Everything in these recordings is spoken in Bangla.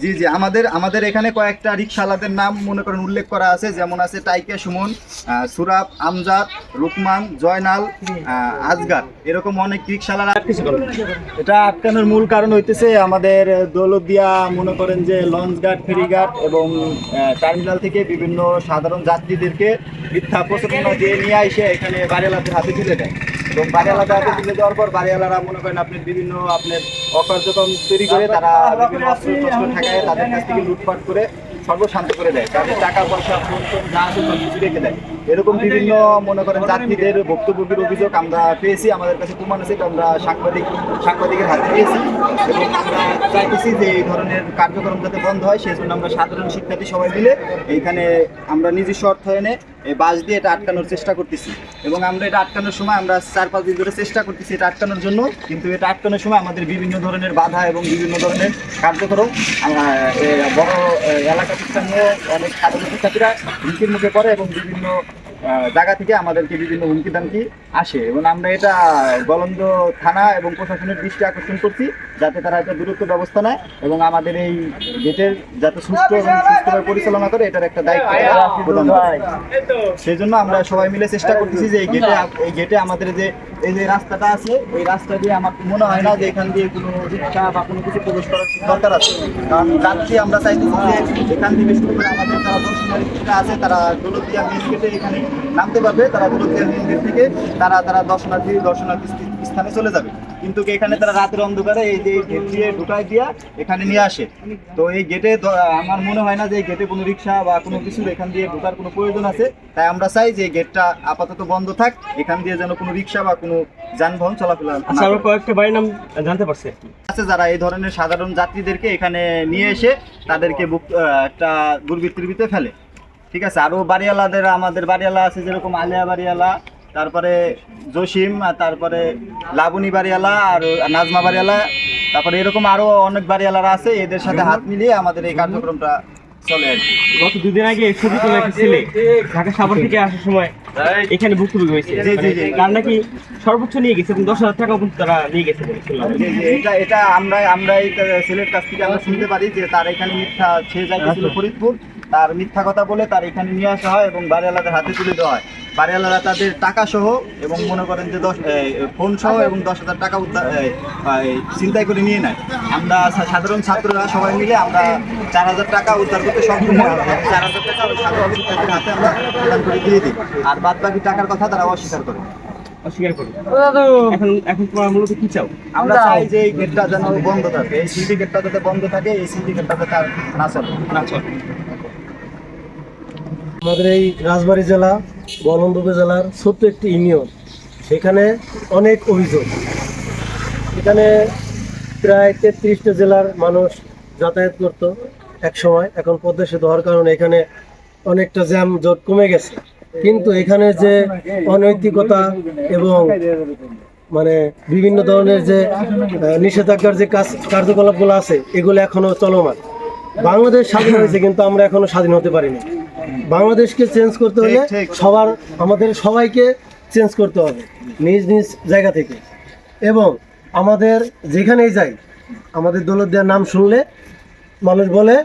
জি জি আমাদের আমাদের এখানে কয়েকটা রিক্সাওয়ালাদের নাম মনে করেন উল্লেখ করা আছে। যেমন আছে টাইকে সুমন আহ, সুরাব আমজাদ রুকমান জয়নাল আজগার। এরকম অনেক রিক্সাওয়ালারা এটা আটকানোর মূল কারণ হইতেছে আমাদের দৌলতদিয়া মনে করেন যে লঞ্চ গার্ড ফেরিঘাট এবং টার্মিনাল থেকে বিভিন্ন সাধারণ যাত্রীদেরকে মিথ্যা প্রচারণা দিয়ে নিয়ে এসে এখানে বাড়িওয়ালাদের হাতে তুলে দেয়। এবং বাড়িওয়ালাদের হাতে তুলে পর বাড়িওয়ালারা মনে করেন আপনি বিভিন্ন আপনার অকার্যক্রম তৈরি করে তারা বিভিন্ন অস্ত্র তাদের কাছ থেকে লুটপাট করে সর্বশান্ত করে দেয়। তাদের টাকা পয়সা যা আছে সব কিছু রেখে দেয়। এরকম বিভিন্ন, মনে করেন, যাত্রীদের ভুক্তভোগীর অভিযোগ আমরা পেয়েছি। আমাদের কাছে প্রমাণ আছে আমরা সাংবাদিক, সাংবাদিকের হাতে পেয়েছি। এবং আমরা চাইতেছি যে এই ধরনের কার্যক্রম যাতে বন্ধ হয় সেই জন্য আমরা সাধারণ শিক্ষার্থী সবাই মিলে এইখানে আমরা নিজস্ব অর্থায়নে এই বাস দিয়ে এটা আটকানোর চেষ্টা করতেছি। এবং আমরা এটা আটকানোর সময় আমরা চার পাঁচ দিন ধরে চেষ্টা করতেছি এটা আটকানোর জন্য। কিন্তু এটা আটকানোর সময় আমাদের বিভিন্ন ধরনের বাধা এবং বিভিন্ন ধরনের কার্যক্রম বড় এলাকা স্থানীয় অনেক সাধারণ শিক্ষার্থীরা হুমকির মুখে পড়ে এবং বিভিন্ন জায়গা থেকে আমাদেরকে বিভিন্ন হুমকি দামকি আসে। এবং আমরা এটা গলন্দ থানা এবং প্রশাসনের দৃষ্টি আকর্ষণ করছি যাতে তারা একটা দূরত্ব ব্যবস্থা নেয় এবং আমাদের এই গেটের যাতে সুস্থ এবং সুস্থভাবে পরিচালনা করে এটার একটা দায়িত্ব তারা প্রদান করে। সেই জন্য আমরা সবাই মিলে চেষ্টা করতেছি যে এই গেটে এই গেটে আমাদের যে এই যে রাস্তাটা আছে এই রাস্তা দিয়ে আমার মনে হয় না যে এখান দিয়ে কোনো রিক্সা বা কোনো কিছু প্রবেশ করার দরকার আছে। কারণ যাত্রী আমরা চাইতেছি যে এখান দিয়ে বেশি করে আমাদের যারা দর্শনারী যারা আছে তারা দৌলতিয়া মেন গেটে এখানে নামতে পারবে তারা দৌলতিয়া মেন গেট থেকে তারা তারা দর্শনার্থী দর্শনার্থী স্থি- স্থানে চলে যাবে। কিন্তু এখানে তারা রাতের অন্ধকারে এই যে গেট দিয়ে ঢুকাই দিয়া এখানে নিয়ে আসে। তো এই গেটে আমার মনে হয় না যে গেটে কোনো রিক্সা বা কোনো কিছু এখান দিয়ে ঢোকার কোনো প্রয়োজন আছে। তাই আমরা চাই যে গেটটা আপাতত বন্ধ থাক এখান দিয়ে যেন কোনো রিক্সা বা কোনো যানবাহন চলাফেরা আচ্ছা আমরা কয়েকটা বাড়ির নাম জানতে পারছি আছে যারা এই ধরনের সাধারণ যাত্রীদেরকে এখানে নিয়ে এসে তাদেরকে বুক একটা দুর্বৃত্তির ভিতরে ফেলে। ঠিক আছে? আরও বাড়িওয়ালাদের আমাদের বাড়িওয়ালা আছে যেরকম আলিয়া বাড়িওয়ালা তারপরে জসিম আর তারপরে লাবণী বাড়িওয়ালা আর নাজমা বাড়িওয়ালা তারপরে এরকম আরও অনেক বাড়িওয়ালারা আছে এদের সাথে হাত মিলিয়ে আমাদের এই কার্যক্রমটা চলে আর গত দুদিন আগে ছবি তোলা একটা ছেলে ঢাকা সাভার থেকে আসার সময় এখানে ভুক্তভোগী হয়েছে। জি, জি, জি। তার নাকি সর্বোচ্চ নিয়ে গেছে দশ হাজার টাকা পর্যন্ত তারা নিয়ে গেছে এটা এটা আমরা আমরা এই ছেলের কাছ থেকে আমরা শুনতে পারি যে তার এখানে মিথ্যা সে যাইতেছিল ফরিদপুর। তার মিথ্যা কথা বলে তার এখানে নিয়ে আসা হয় এবং বাড়িওয়ালাদের হাতে তুলে দেওয়া হয়। বাড়িওয়ালারা তাদের টাকা সহ এবং মনে করেন যে দশ ফোন সহ এবং দশ হাজার টাকা উদ্ধার এই, করে নিয়ে নেয়। আমরা সাধারণ ছাত্ররা সবাই মিলে আমরা চার হাজার টাকা উদ্ধার করতে সক্ষম চার হাজার টাকা সাধারণ হাতে আমরা প্রদান করে দিয়ে দিই। আর বাদ বাকি টাকার কথা তারা অস্বীকার করে। অস্বীকার করি। এখন এখন তোমার মূলত কি চাও? আমরা চাই। যে এই গেটটা যেন বন্ধ থাকে। এই সিন্ডিকেটটা যাতে বন্ধ থাকে এই সিন্ডিকেটটা যাতে আর না চলে। না চলে। আমাদের এই রাজবাড়ী জেলা বলন্দ জেলার ছোট্ট একটি ইউনিয়ন। সেখানে অনেক অভিযোগ। এখানে প্রায় তেত্রিশটা জেলার মানুষ যাতায়াত করত এক সময় এখন পদ্মা সেতু হওয়ার কারণে এখানে অনেকটা জ্যাম জট কমে গেছে। কিন্তু এখানে যে অনৈতিকতা এবং মানে বিভিন্ন ধরনের যে নিষেধাজ্ঞার যে কাজ, কার্যকলাপগুলো আছে, এগুলো এখনও চলমান। বাংলাদেশ স্বাধীন হয়েছে কিন্তু আমরা এখনও স্বাধীন হতে পারিনি। বাংলাদেশকে চেঞ্জ করতে হলে। সবার আমাদের সবাইকে চেঞ্জ করতে হবে নিজ নিজ জায়গা থেকে। এবং আমাদের যেখানেই যাই আমাদের দৌলতদিয়ার নাম শুনলে মানুষ বলে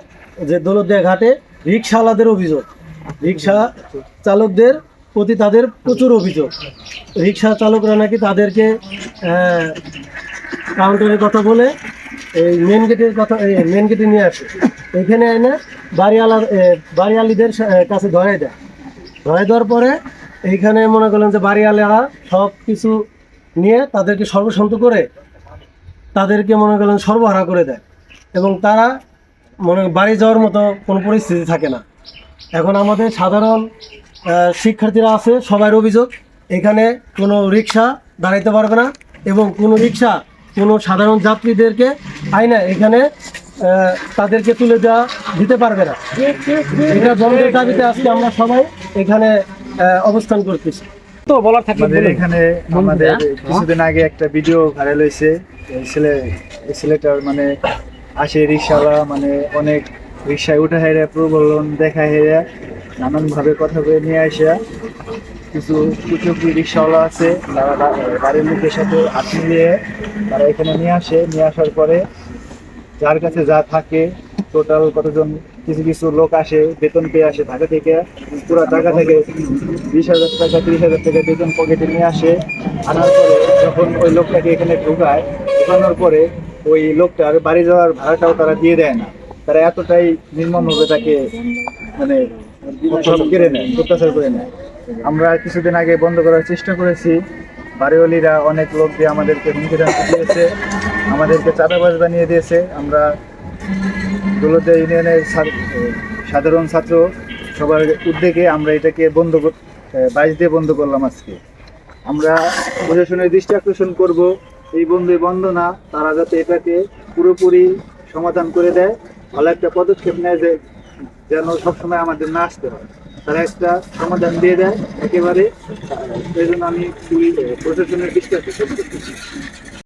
যে দৌলতদিয়া ঘাটে রিক্সাওয়ালাদের অভিযোগ। রিক্সা চালকদের প্রতি তাদের প্রচুর অভিযোগ। রিক্সা চালকরা নাকি তাদেরকে কাউন্টারের কথা বলে এই মেন গেটের কথা মেন গেটে নিয়ে আসে। এখানে এনে বাড়িওয়ালা বাড়িওয়ালিদের কাছে ধরে দেয়। ধরে দেওয়ার পরে এইখানে মনে করলেন যে বাড়িওয়ালারা সব কিছু নিয়ে তাদেরকে সর্বশান্ত করে তাদেরকে মনে করলেন সর্বহারা করে দেয় এবং তারা মনে বাড়ি যাওয়ার মতো কোনো পরিস্থিতি থাকে না। এখন আমাদের সাধারণ শিক্ষার্থীরা আছে সবার অভিযোগ, এখানে কোনো রিক্সা দাঁড়াইতে পারবে না এবং কোনো রিক্সা কোনো সাধারণ যাত্রীদেরকে আইনা এখানে তাদেরকে তুলে দেওয়া দিতে পারবে না। এটা বন্ধের দাবিতে আজকে আমরা সবাই এখানে অবস্থান করতেছি। তো বলার থাকলে আমাদের এখানে আমাদের কিছুদিন আগে একটা ভিডিও ভাইরাল হয়েছে। ছেলে ছেলেটার মানে আসে রিক্সাওয়ালা মানে অনেক রিক্সায় উঠে হেরে প্রবলন দেখা হেরে নানানভাবে কথা বলে নিয়ে আসে। কিছু কিছু রিক্সাওয়ালা আছে তারা বাড়ির লোকের সাথে হাত মিলিয়ে তারা এখানে নিয়ে আসে। নিয়ে আসার পরে যার কাছে যা থাকে টোটাল কতজন, কিছু কিছু লোক আসে, বেতন পেয়ে আসে ঢাকা থেকে। পুরো টাকা থেকে বিশ হাজার টাকা, তিরিশ হাজার টাকা বেতন পকেটে নিয়ে আসে। আনার পরে যখন ওই লোকটাকে এখানে ঢুকায়, ঢুকানোর পরে ওই লোকটার বাড়ি যাওয়ার ভাড়াটাও তারা দিয়ে দেয় না। তারা এতটাই নির্মমভাবে তাকে মানে কেড়ে নেয়, অত্যাচার করে নেয়। আমরা কিছুদিন আগে বন্ধ করার চেষ্টা করেছি। বাড়িওয়ালিরা অনেক লোক দিয়ে আমাদেরকে হুমকি দিয়েছে আমাদেরকে চাঁদাবাজ বানিয়ে দিয়েছে। আমরা দৌলতে ইউনিয়নের সাধারণ ছাত্র সবার উদ্যোগে আমরা এটাকে বন্ধ বাইশ দিয়ে বন্ধ করলাম আজকে। আমরা প্রশাসনের দৃষ্টি আকর্ষণ করব, এই বন্ধু বন্ধ না, তারা যাতে এটাকে পুরোপুরি সমাধান করে দেয়, ভালো একটা পদক্ষেপ নেয় যে, যেন সবসময় আমাদের না আসতে হয়। তারা একটা সমাধান দিয়ে দেয়, একেবারে। সেই জন্য আমি প্রশাসনের দৃষ্টি আকর্ষণ করতেছি